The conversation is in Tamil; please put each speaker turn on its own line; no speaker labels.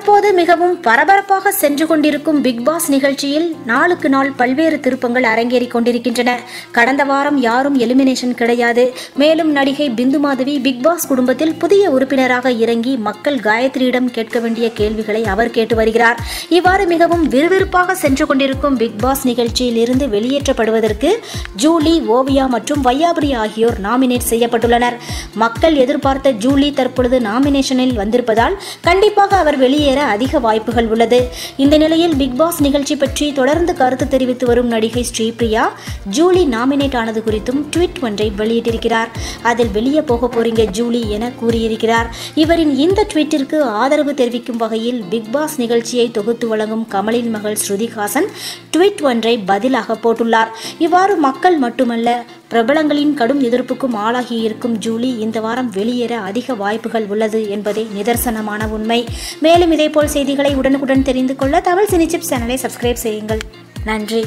தற்போது மிகவும் பரபரப்பாக சென்று கொண்டிருக்கும் பிக் பாஸ் நிகழ்ச்சியில் நாளுக்கு நாள் பல்வேறு திருப்பங்கள் அரங்கேறி கொண்டிருக்கின்றன. கடந்த வாரம் யாரும் எலிமினேஷன் கிடையாது. மேலும் நடிகை பிந்து மாதவி பிக் பாஸ் குடும்பத்தில் புதிய உறுப்பினராக இறங்கி மக்கள் காயத்ரியிடம் கேட்க வேண்டிய கேள்விகளை அவர் கேட்டு வருகிறார். இவ்வாறு மிகவும் விறுவிறுப்பாக சென்று கொண்டிருக்கும் பிக் பாஸ் நிகழ்ச்சியில் இருந்து வெளியேற்றப்படுவதற்கு ஜூலி ஓவியா மற்றும் வையாபுரி ஆகியோர் நாமினேட் செய்யப்பட்டுள்ளனர். மக்கள் எதிர்பார்த்த ஜூலி தற்பொழுது நாமினேஷனில் வந்திருப்பதால் கண்டிப்பாக அவர் வெளியேற அதிக வாய்ப்புகள் உள்ளது. இந்த நிலையில் பிக்பாஸ் நிகழ்ச்சி பற்றி தொடர்ந்து கருத்து தெரிவித்து வரும் நடிகை ஸ்ரீபிரியா ஜூலி நாமினேட் ஆனது குறித்தும் ட்வீட் ஒன்றை வெளியிட்டிருக்கிறார். அதில் வெளியே போக போறீங்க ஜூலி என கூறியிருக்கிறார். இவரின் இந்த ட்வீட்டிற்கு ஆதரவு தெரிவிக்கும் வகையில் பிக்பாஸ் நிகழ்ச்சியை தொகுத்து வழங்கும் கமலின் மகள் ஸ்ருதிஹாசன் ட்வீட் ஒன்றை பதிலாக போட்டுள்ளார். இவ்வாறு மக்கள் மட்டுமல்ல பிரபலங்களின் கடும் எதிர்ப்புக்கும் ஆளாகி இருக்கும் ஜூலி இந்த வாரம் வெளியேற அதிக வாய்ப்புகள் உள்ளது என்பதே நிதர்சனமான உண்மை. மேலும் இதேபோல் செய்திகளை உடனுக்குடன் தெரிந்து கொள்ள தமிழ் சினிச்சிப் சேனலை சப்ஸ்கிரைப் செய்யுங்கள். நன்றி.